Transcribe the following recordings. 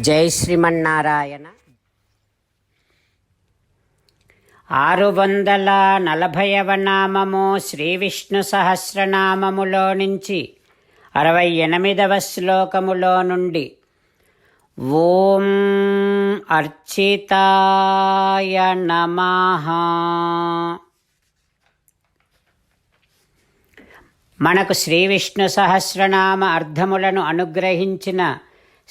జై శ్రీమన్నారాయణ. ఆరు వందల నలభైవ నామము శ్రీ విష్ణు సహస్రనామములో నుంచి అరవై ఎనిమిదవ శ్లోకములో నుండి ఓం అర్చితాయ నమ. మనకు శ్రీ విష్ణు సహస్రనామ అర్థములను అనుగ్రహించిన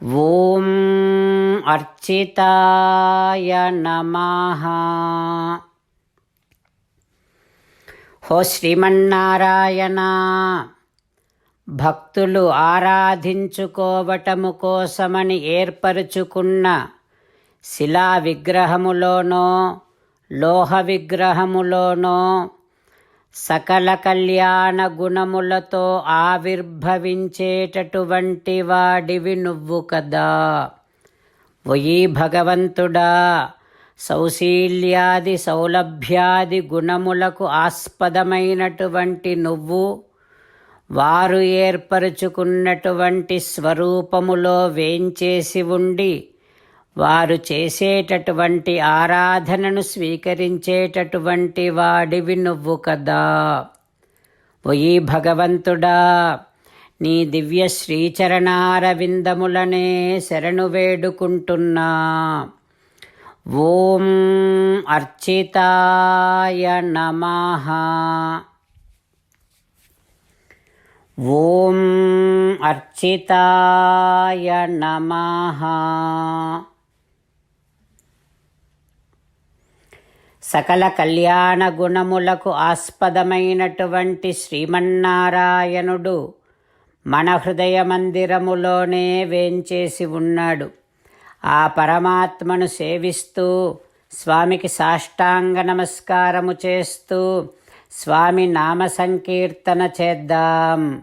ఓం అర్చితాయ నమః. హో శ్రీమన్నారాయణ భక్తులు ఆరాధించుకోవటము కోసమని ఏర్పరుచుకున్న శిలా విగ్రహములోనో లోహ విగ్రహములోనో సకల కళ్యాణ గుణములతో ఆవిర్భవించేటటువంటి వాడివి నువ్వు కదా. ఒయి భగవంతుడా సౌశీల్యాది సౌలభ్యాది గుణములకు ఆస్పదమైనటువంటి నువ్వు వారు ఏర్పరుచుకున్నటువంటి స్వరూపములో వేంచేసి ఉండి వారు చేసేటటువంటి ఆరాధనను స్వీకరించేటటువంటి వాడివి నువ్వు కదా. ఒయి భగవంతుడా నీ దివ్య శ్రీచరణారవిందములనే శరణు వేడుకుంటున్నా. ఓం అర్చితాయ నమః. ఓం అర్చితాయ నమః. సకల కళ్యాణ గుణములకు ఆస్పదమైనటువంటి శ్రీమన్నారాయణుడు మన హృదయ మందిరములోనే వేంచేసి ఉన్నాడు. ఆ పరమాత్మను సేవిస్తూ స్వామికి సాష్టాంగ నమస్కారము చేస్తూ స్వామి నామ సంకీర్తన చేద్దాం.